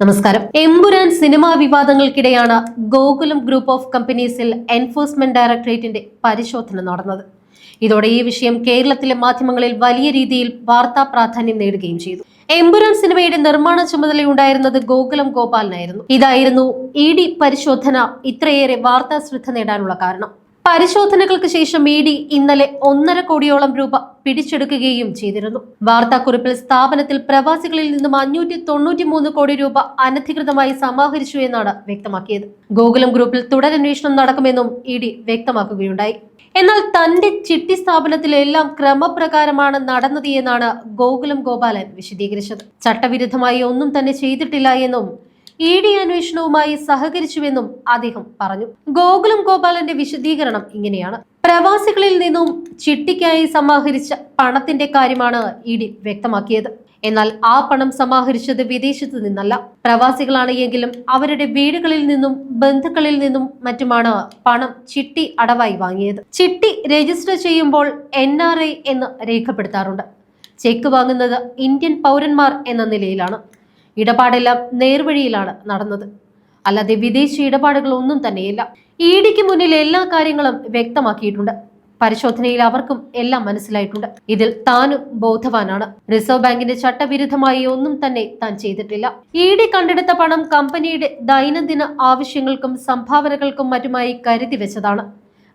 നമസ്കാരം. എമ്പുരാൻ സിനിമാ വിവാദങ്ങൾക്കിടെയാണ് Gokulam group of കമ്പനീസിൽ എൻഫോഴ്സ്മെന്റ് ഡയറക്ടറേറ്റിന്റെ പരിശോധന നടന്നത്. ഇതോടെ ഈ വിഷയം കേരളത്തിലെ മാധ്യമങ്ങളിൽ വലിയ രീതിയിൽ വാർത്താ പ്രാധാന്യം നേടുകയും ചെയ്തു. എമ്പുരാൻ സിനിമയുടെ നിർമ്മാണ ചുമതലയുണ്ടായിരുന്നത് ഗോകുലം ഗോപാലിനായിരുന്നു. ഇതായിരുന്നു ഇ ഡി പരിശോധന ഇത്രയേറെ വാർത്താ ശ്രദ്ധ നേടാനുള്ള കാരണം. പരിശോധനകൾക്ക് ശേഷം ഇ ഡി ഇന്നലെ ഒന്നര കോടിയോളം രൂപ പിടിച്ചെടുക്കുകയും ചെയ്തിരുന്നു. വാർത്താക്കുറിപ്പിൽ സ്ഥാപനത്തിൽ പ്രവാസികളിൽ നിന്നും അഞ്ഞൂറ്റി തൊണ്ണൂറ്റി മൂന്ന് കോടി രൂപ അനധികൃതമായി സമാഹരിച്ചു എന്നാണ് വ്യക്തമാക്കിയത്. ഗോകുലം ഗ്രൂപ്പിൽ തുടരന്വേഷണം നടക്കുമെന്നും ഇ ഡി വ്യക്തമാക്കുകയുണ്ടായി. എന്നാൽ തന്റെ ചിട്ടി സ്ഥാപനത്തിലെല്ലാം ക്രമപ്രകാരമാണ് നടന്നത് എന്നാണ് ഗോകുലം ഗോപാലൻ വിശദീകരിച്ചത്. ചട്ടവിരുദ്ധമായി ഒന്നും തന്നെ ചെയ്തിട്ടില്ല എന്നും ഇ ഡി അന്വേഷണവുമായി സഹകരിച്ചുവെന്നും അദ്ദേഹം പറഞ്ഞു. ഗോകുലം ഗോപാലന്റെ വിശദീകരണം ഇങ്ങനെയാണ്. പ്രവാസികളിൽ നിന്നും ചിട്ടിക്കായി സമാഹരിച്ച പണത്തിന്റെ കാര്യമാണ് ഇ ഡി വ്യക്തമാക്കിയത്. എന്നാൽ ആ പണം സമാഹരിച്ചത് വിദേശത്തു നിന്നല്ല. പ്രവാസികളാണ് എങ്കിലും അവരുടെ വീടുകളിൽ നിന്നും ബന്ധുക്കളിൽ നിന്നും മറ്റുമാണ് പണം ചിട്ടി അടവായി വാങ്ങിയത്. ചിട്ടി രജിസ്റ്റർ ചെയ്യുമ്പോൾ എൻ എന്ന് രേഖപ്പെടുത്താറുണ്ട്. ചെക്ക് വാങ്ങുന്നത് ഇന്ത്യൻ പൗരന്മാർ എന്ന നിലയിലാണ്. ഇടപാടെല്ലാം നേർവഴിയിലാണ് നടന്നത്. അല്ലാതെ വിദേശ ഇടപാടുകൾ ഒന്നും തന്നെയില്ല. ഇ ഡിക്ക് മുന്നിൽ എല്ലാ കാര്യങ്ങളും വ്യക്തമാക്കിയിട്ടുണ്ട്. പരിശോധനയിൽ അവർക്കും എല്ലാം മനസ്സിലായിട്ടുണ്ട്. ഇതിൽ താനും ബോധവാനാണ്. റിസർവ് ബാങ്കിന്റെ ചട്ടവിരുദ്ധമായി ഒന്നും തന്നെ താൻ ചെയ്തിട്ടില്ല. ഇ ഡി കണ്ടെടുത്ത പണം കമ്പനിയുടെ ദൈനംദിന ആവശ്യങ്ങൾക്കും സംഭാവനകൾക്കും മറ്റുമായി കരുതി വെച്ചതാണ്.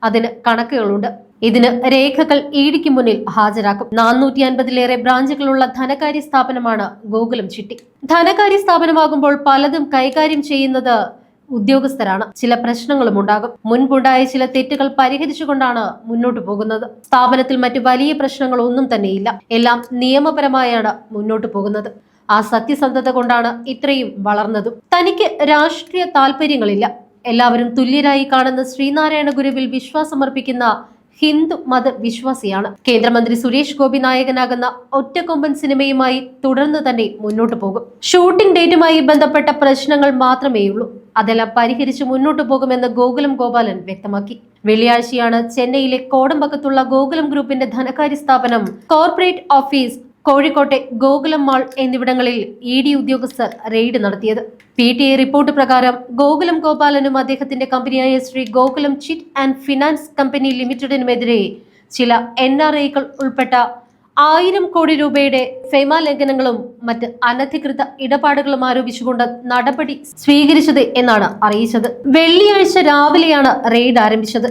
അതിന് കണക്കുകളുണ്ട്. ഇതിന് രേഖകൾ ഇഡിക്ക് മുന്നിൽ ഹാജരാക്കും. നാനൂറ്റി അൻപതിലേറെ ബ്രാഞ്ചുകളുള്ള ധനകാര്യ സ്ഥാപനമാണ് ഗോകുലം ചിട്ടി. ധനകാര്യ സ്ഥാപനമാകുമ്പോൾ പലതും കൈകാര്യം ചെയ്യുന്നത് ഉദ്യോഗസ്ഥരാണ്. ചില പ്രശ്നങ്ങളും ഉണ്ടാകും. മുൻപുണ്ടായ ചില തെറ്റുകൾ പരിഹരിച്ചുകൊണ്ടാണ് മുന്നോട്ട് പോകുന്നത്. സ്ഥാപനത്തിൽ മറ്റു വലിയ പ്രശ്നങ്ങൾ ഒന്നും തന്നെയില്ല. എല്ലാം നിയമപരമായാണ് മുന്നോട്ട് പോകുന്നത്. ആ സത്യസന്ധത കൊണ്ടാണ് ഇത്രയും വളർന്നതും. തനിക്ക് രാഷ്ട്രീയ താല്പര്യങ്ങളില്ല എല്ലാവരും തുല്യരായി കാണുന്ന ശ്രീനാരായണ ഗുരുവിൽ വിശ്വാസമർപ്പിക്കുന്ന ഹിന്ദു മത വിശ്വാസിയാണ് കേന്ദ്രമന്ത്രി സുരേഷ് ഗോപി നായകനാകുന്ന ഒറ്റക്കൊമ്പൻ സിനിമയുമായി തുടർന്ന് തന്നെ മുന്നോട്ടു പോകും. ഷൂട്ടിംഗ് ഡേറ്റുമായി ബന്ധപ്പെട്ട പ്രശ്നങ്ങൾ മാത്രമേയുള്ളൂ. അതെല്ലാം പരിഹരിച്ച് മുന്നോട്ടു പോകുമെന്ന് ഗോകുലം ഗോപാലൻ വ്യക്തമാക്കി. വെള്ളിയാഴ്ചയാണ് ചെന്നൈയിലെ കോടമ്പക്കത്തുള്ള ഗോകുലം ഗ്രൂപ്പിന്റെ ധനകാര്യ സ്ഥാപനം കോർപ്പറേറ്റ് ഓഫീസ് കോഴിക്കോട്ടെ ഗോകുലം മാൾ എന്നിവിടങ്ങളിൽ ഇ ഡി ഉദ്യോഗസ്ഥർ റെയ്ഡ് നടത്തിയത്. പി ടി ഐ റിപ്പോർട്ട് പ്രകാരം ഗോകുലം ഗോപാലനും അദ്ദേഹത്തിന്റെ കമ്പനിയായ Shri Gokulam chit and finance company ലിമിറ്റഡിനുമെതിരെ ചില എൻ ആർ ഐകൾ ഉൾപ്പെട്ട ആയിരം കോടി രൂപയുടെ ഫെമ ലംഘനങ്ങളും മറ്റ് അനധികൃത ഇടപാടുകളും ആരോപിച്ചുകൊണ്ട് നടപടി സ്വീകരിച്ചത് എന്നാണ് അറിയിച്ചത്. വെള്ളിയാഴ്ച രാവിലെയാണ് റെയ്ഡ് ആരംഭിച്ചത്.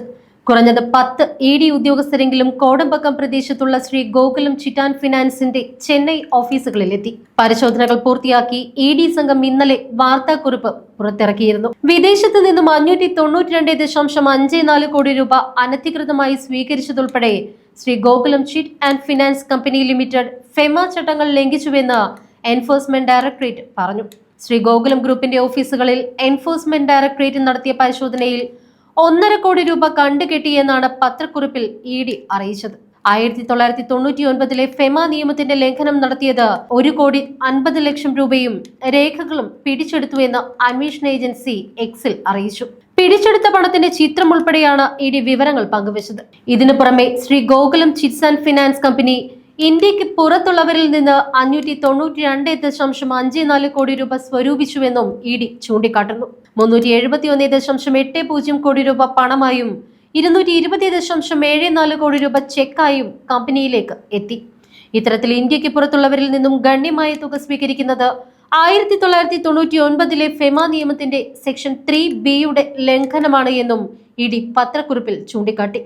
കുറഞ്ഞത് പത്ത് ഇ ഡി ഉദ്യോഗസ്ഥരെങ്കിലും കോടമ്പക്കം പ്രദേശത്തുള്ള ശ്രീ ഗോകുലം ചിറ്റാൻ ഫിനാൻസിന്റെ ചെന്നൈ ഓഫീസുകളിലെത്തി. പരിശോധനകൾ പൂർത്തിയാക്കി ഇ ഡി സംഘം ഇന്നലെ വാർത്താക്കുറിപ്പ് പുറത്തിറക്കിയിരുന്നു. വിദേശത്ത് നിന്നും അഞ്ഞൂറ്റി തൊണ്ണൂറ്റി രണ്ട് ദശാംശം അഞ്ച് നാല് കോടി രൂപ അനധികൃതമായി സ്വീകരിച്ചതുൾപ്പെടെ Shri Gokulam chit and finance company limited FEMA ചട്ടങ്ങൾ ലംഘിച്ചുവെന്ന് എൻഫോഴ്സ്മെന്റ് ഡയറക്ടറേറ്റ് പറഞ്ഞു. ശ്രീ ഗോകുലം ഗ്രൂപ്പിന്റെ ഓഫീസുകളിൽ എൻഫോഴ്സ്മെന്റ് ഡയറക്ടറേറ്റ് നടത്തിയ പരിശോധനയിൽ ഒന്നര കോടി രൂപ കണ്ടുകെട്ടിയെന്നാണ് പത്രക്കുറിപ്പിൽ ഇ ഡി അറിയിച്ചത്. ആയിരത്തി തൊള്ളായിരത്തി തൊണ്ണൂറ്റി ഒൻപതിലെ ഫെമ നിയമത്തിന്റെ ലംഘനം നടത്തിയത് ഒരു കോടി അൻപത് ലക്ഷം രൂപയും രേഖകളും പിടിച്ചെടുത്തു എന്ന് അന്വേഷണ ഏജൻസി എക്സിൽ അറിയിച്ചു. പിടിച്ചെടുത്ത പണത്തിന്റെ ചിത്രം ഉൾപ്പെടെയാണ് ഇ ഡി വിവരങ്ങൾ പങ്കുവച്ചത്. ഇതിനു പുറമെ Shri Gokulam chits and finance company ഇന്ത്യയ്ക്ക് പുറത്തുള്ളവരിൽ നിന്ന് അഞ്ഞൂറ്റി തൊണ്ണൂറ്റി രണ്ട് ദശാംശം അഞ്ച് നാല് കോടി രൂപ സ്വരൂപിച്ചുവെന്നും ഇ ഡി ചൂണ്ടിക്കാട്ടുന്നു. മുന്നൂറ്റി എഴുപത്തി ഒന്ന് ദശാംശം എട്ട് പൂജ്യം കോടി രൂപ പണമായും ഇരുന്നൂറ്റി ഇരുപത്തി ദശാംശം ഏഴ് നാല് കോടി രൂപ ചെക്കായും കമ്പനിയിലേക്ക് എത്തി. ഇത്തരത്തിൽ ഇന്ത്യയ്ക്ക് പുറത്തുള്ളവരിൽ നിന്നും ഗണ്യമായ തുക സ്വീകരിക്കുന്നത് ആയിരത്തി തൊള്ളായിരത്തി തൊണ്ണൂറ്റി ഒൻപതിലെ ഫെമ നിയമത്തിന്റെ സെക്ഷൻ ത്രീ ബിയുടെ ലംഘനമാണ് എന്നും ഇ ഡി പത്രക്കുറിപ്പിൽ ചൂണ്ടിക്കാട്ടി.